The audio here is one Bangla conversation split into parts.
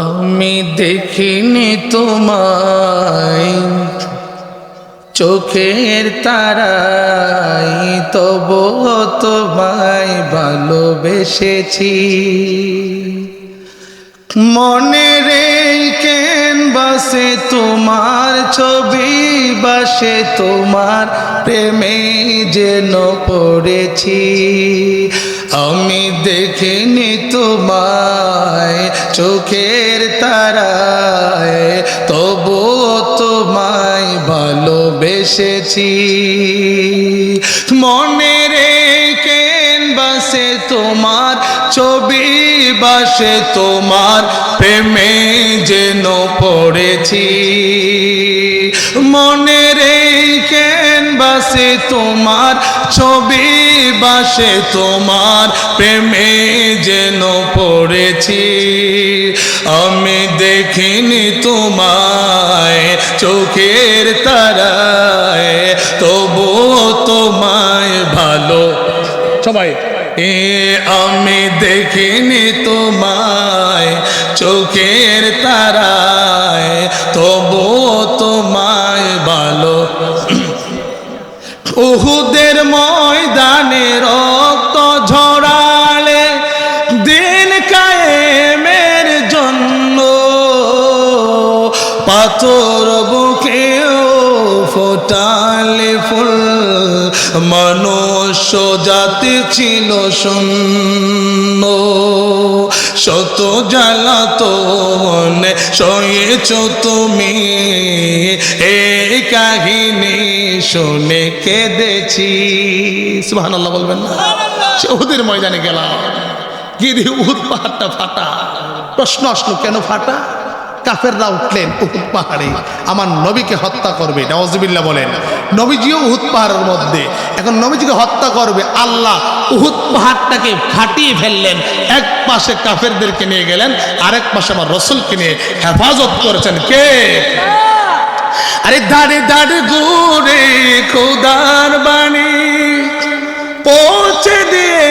আমি দেখিনি তোমায়, চোখের তারাই তবু তোমায় ভালোবেসেছি। মনে কেন বাসে তোমার ছবি, বাসে তোমার প্রেমে যেন পড়েছি। আমি দেখিনি তোমায় চোখের তারায় তবু তোমায় ভালোবেসেছি। মনে রে কেন বাসে তোমার ছবি, বাসে তোমার প্রেমে যেন পড়েছি। মনে রে কেন বাসে তোমার ছবি বাসে তোমার প্রেমে যেন পড়েছি। আমি দেখিনি তোমায় চোখের তারায়, তবুও তোমায় ভালো। সবাই, এ আমি দেখিনি তোমায় চোখের তারায়, তবুও তোমায় উহুদের ময়দানে রক্ত ঝরালে দিন কায়েমের জন্য পাথর বুকেও ফোটালে ফুল। মনুষ্য জাতি ছিল শূন্য। শত জ্বালাতন সয়েছ তুমি। এই কাহিনী শুনে কেঁদেছি। সুহান আল্লাহ বলবেন না? সে ওদের ময়দানে গেলাম। গিয়ে দিয়ে উহুদ পাহাড়টা ফাটা। প্রশ্ন আসলো কেন ফাটা? কাফেররা উঠলেন উহুদ পাহাড়ে। আমার নবীকে হত্যা করবে। নওয়াজবিল্লা বলেন। নবীজিও উহুদ পাহাড়ের মধ্যে। এখন নবীজিকে হত্যা করবে আল্লাহ। উহুদ পাহাড়টাকে ফাটিয়ে ফেললেন। এক পাশে কাফেরদেরকে নিয়ে গেলেন আরেক পাশে আমার রসুলকে নিয়ে হেফাজত করেছেন। কে? আরে দাঁড়ে দাঁড়ে ঘুরে খোদার বাণী। পৌঁছে দিয়ে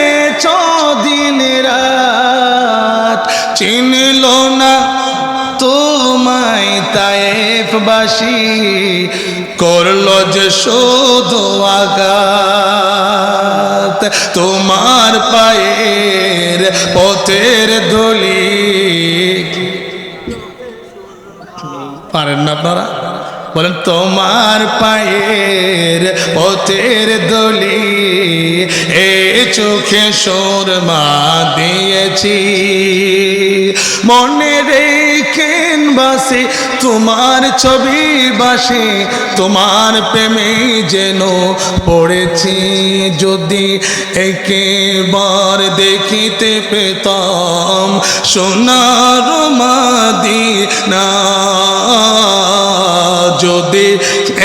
দিন রাত। চিনল না তোমায় তায়েফবাসী, করল যে শুধু আঘাত। তোমার পায়ের পথের ধলি। পারেন না আপনারা? বলেন, তোমার পায়ের পথের দলি এ চোখে সুরমা দিয়েছি। মনে রেখেন বাসে, তোমার ছবি বাসে, তোমার প্রেমে যেন পড়েছি। যদি একেবার দেখিতে পেতাম সোনার মাদিনা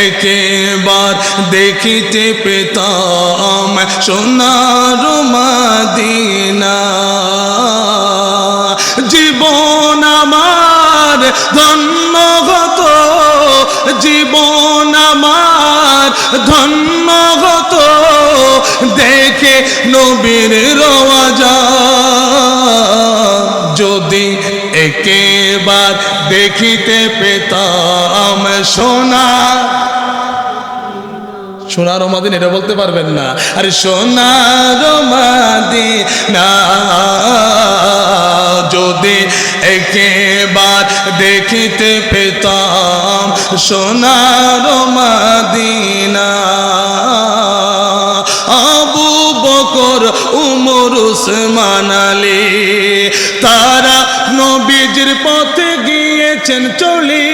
একেবার দেখিতে পেতাম সোনার মাদিনা। জীবন আমার ধন্য হত, জীবন আমার ধন্য হত। দেখে নবীর রওয়াজা, যদি একেবার দেখিতে পেতাম সোনা সোনার মাদিন, এটা বলতে পারবেন না। আরে সোনার মাদিনা যদি একেবার দেখিতে পেতাম সোনার মাদিনা, আবু বকর, উমর উসমান আলী, তারা নবীজির পথে গিয়েছেন চলি।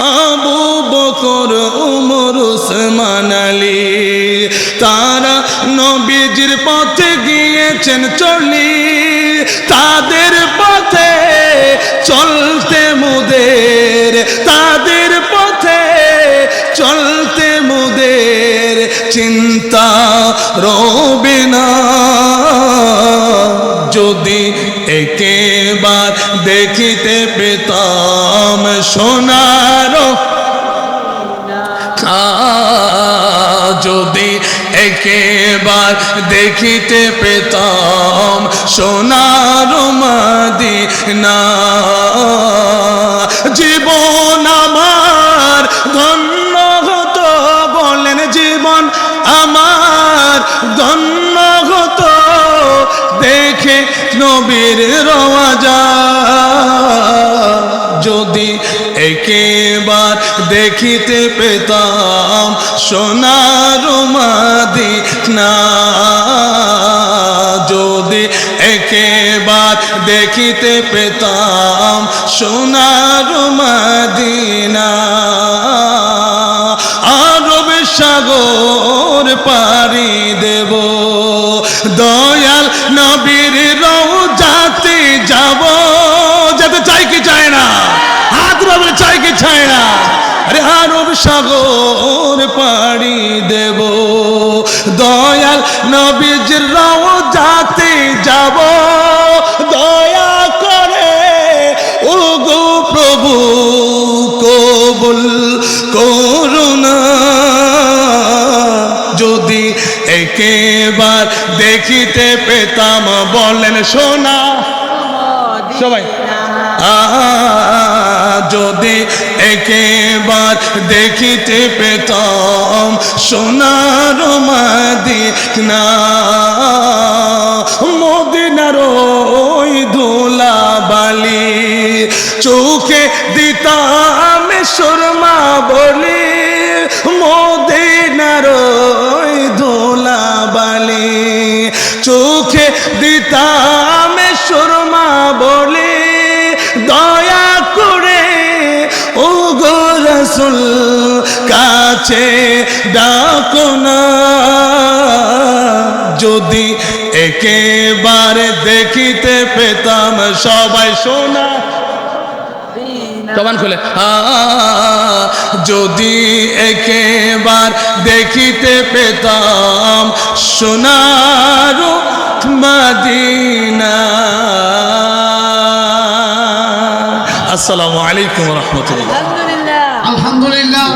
আবু বকর, উমর, উসমান আলী। তারা নবীজির পথে গিয়েছেন চলি তাদের পথে চলতে মুদের, তাদের পথে চলতে মুদের চিন্তা রবে না। যদি একেবার দেখিতে যদি একেবার দেখিতে পেতাম সোনার মাদি না জীবন আমার ধন্য হত বলেন জীবন আমার ধন্য হত, দেখে নবীর রওয়া যায় যদি একেবার দেখিতে পেতাম সোনার মাদি না যদি একেবার দেখিতে পেতাম সোনার মাদিনা প্রভু কবুল করুণা যদি একেবার দেখিতে পেতাম, বলেন সোনা। সবাই। যদি একেবার দেখিতে পেতাম, সোনার মাদিনা মদিনার চোখে দিতাম সুরমা বলি, মদিনার ধুলা বালি চোখে দিতাম সুরমা বলি, দয়া করে ও গো রসুল কাছে ডাকো না। যদি একেবারে দেখিতে পেতাম সবাই শোনা জবান খুলে। যদি একেবার দেখিতে পেতাম সোনার মাদিনা। আসসালামু আলাইকুম রহমতুল্লাহ। আলহামদুলিল্লাহ। আলহামদুলিল্লাহ।